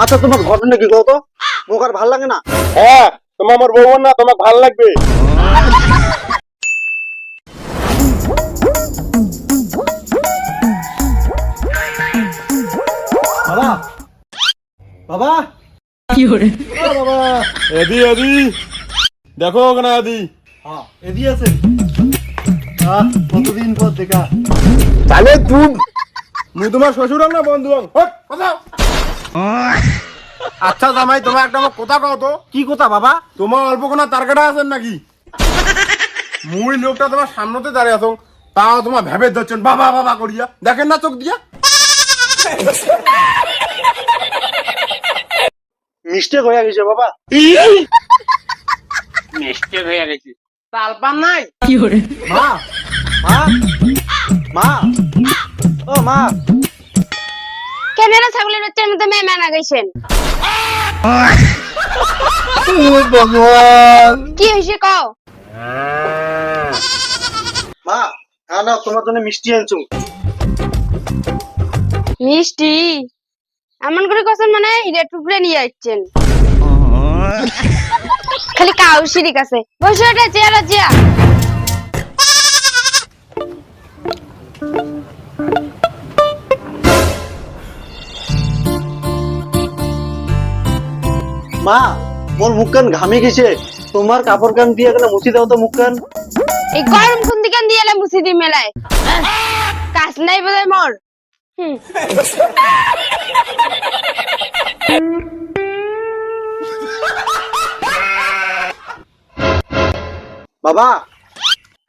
আচ্ছা তোমার ঘটনা কি কত মোক আর ভালো লাগে না? হ্যাঁ তোমার আমার বউ না তোমাকে ভালো লাগবে। বাবা বাবা। ও বাবা এদি এদি। দেখো ওখানে এদি। হ্যাঁ এদি আছে। আহ কতদিন পর দেখা? তাহলে তুম মুই তোমার শ্বশুর না বন্ধু হম হট, কথা। আচ্ছা জামাই তোমার একটা আমার কথা কও তো। কি কথা বাবা? তোমার অল্প কোনো তারকাটা আছেন নাকি? মুই লোকটা তোমার সামনেতে দাঁড়িয়ে আছো তাও তোমার ভেবে ধরছেন। বাবা বাবা করিয়া। দেখেন না চোখ দিয়া। মিস্টেক হয়ে গেছে বাবা। মিস্টেক হয়ে গেছে। তালপান নাই? মা। মা। মা। ও মা। কেনারা ছাগলের বাচ্চার মধ্যে মেয়ে মানা গেছেন। ভগবান। কি হয়েছে কও? মা না তোমার জন্য মিষ্টি আনছো। মিষ্টি? এমন করে কথা মানে হিরে টুকরে নিয়ে যাচ্ছেন খালি কাউ শিরিক আছে। বসে ওটা চেয়ারা চেয়া মা মোর মুখ কান ঘামে গেছে। তোমার কাপড় কান দিয়ে গেলে মুছি দাও তো মুখ কান এই গরম কোন দিকে দিয়ে এলে মুসি দি মেলায় কাজ নাই বোধ মোর। বাবা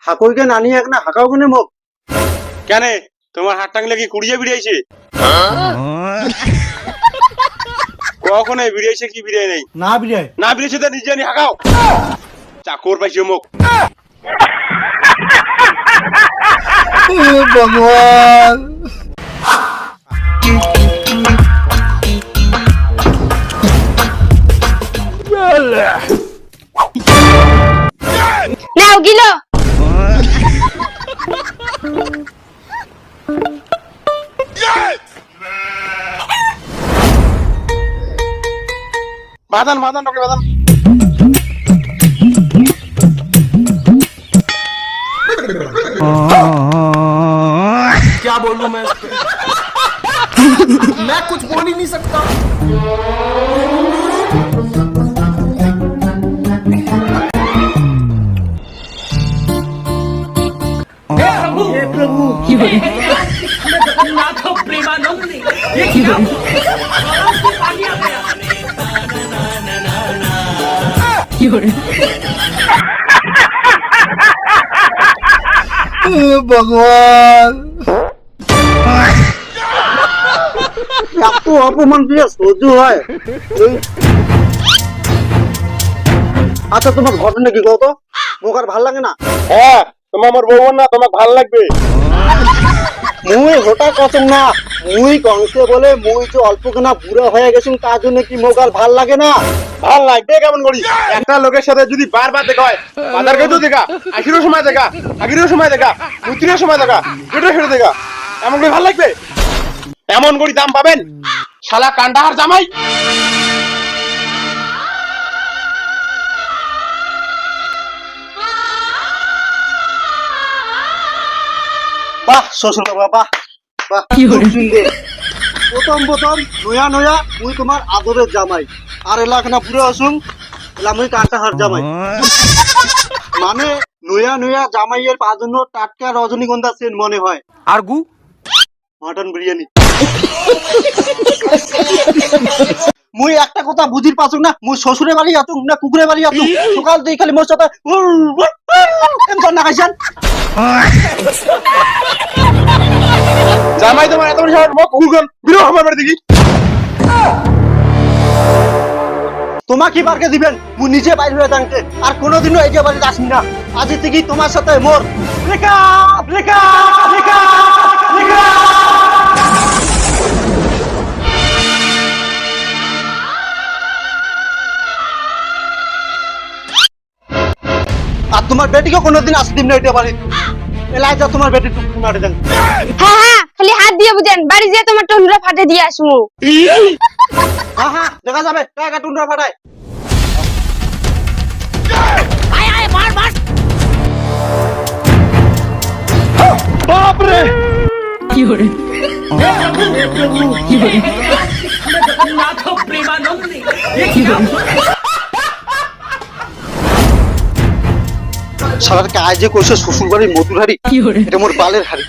হাকই কেন আনি এক না হাকাও কেন মোক? কেন? তোমার হাত টাংলে কি কুড়িয়ে বিড়াইছে কখনো বিড়াইছে কি বিড়াই নাই না বিরিয়াই না বিড়াইছে তো নিজে নি হাঁকাও চাকর পাইছে মুখ। ভগবান। নাও वादन वादन डॉक्टर वादन क्या बोलूँ मैं? मैं कुछ बोल ही नहीं सकता। प्रभु! प्रेमानंद ভগবান এত অপমান দিয়ে সহ্য হয় আচ্ছা তোমার ঘটনা কি কত মোক আর ভালো লাগে না? হ্যাঁ তোমার আমার বউ না তোমাকে ভালো লাগবে। মুই হটা কসম না। মুই কংসে বলে মুই যে অল্প কেনা বুড়া হয়ে গেছি, তার জন্য কি আর ভালো লাগে না? ভালো লাগবে কেমন করি? একটা লোকের সাথে যদি বারবার দেখা হয় বাজারকে তো দেখা আখিরও সময় দেখা আগিরও সময় দেখা মুত্রির সময় দেখা, পেটের ফেটে দেখা, এমন করে ভালো লাগবে? এমন করি দাম পাবেন? শালা কান্ডাহার জামাই! বাহ শ্বশুর বাবা বাহ বাহ খুব সুন্দর। প্রথম প্রথম নয়া নয়া মুই তোমার আদরের জামাই। আর এলাকানা পুরো আসুন এলা মুই কাঁটাহার জামাই। মানে নয়া নয়া জামাইয়ের পা জন্য টাটকা রজনীগন্ধা সেন মনে হয়। আর গু? মটন বিরিয়ানি। মুই একটা কথা বুঝির পাচুক না? মুই শ্বশুরে বাড়ি আতুক না কুকুরে বাড়ি আতুক সকাল দিয়ে খালি মোর সাথে এমন না খাইছেন? জামাই তোমার এত বড় সাহস মুখ কুকুরগণ বিরো আমার বাড়ি দেখি। তোমার কি বারকে দিবেন? মুই নিজে বাইরে হয়ে থাকতে আর কোনোদিনও এই যে বাড়িতে আসবি না। আজ থেকে তোমার সাথে মোর ব্রেকআপ ব্রেকআপ। তোমার বেটিকে কোনোদিন আসতে না এটা বাড়ি এলাইজা তোমার বেটি তুমি মারে দেন। হ্যাঁ হ্যাঁ খালি হাত দিয়ে বুঝেন বাড়ি যেয়ে তোমার টুনরা ফাটে দিয়ে আসমু হ্যাঁ হ্যাঁ দেখা যাবে টাকা টুনরা ফাটায়। আয় আয় মার মার। বাপ রে কি হরে কি হরে সারার কাজে কইছে শ্বশুর বাড়ির মধুর হাড়ি এটা মোর বালের হাড়ি।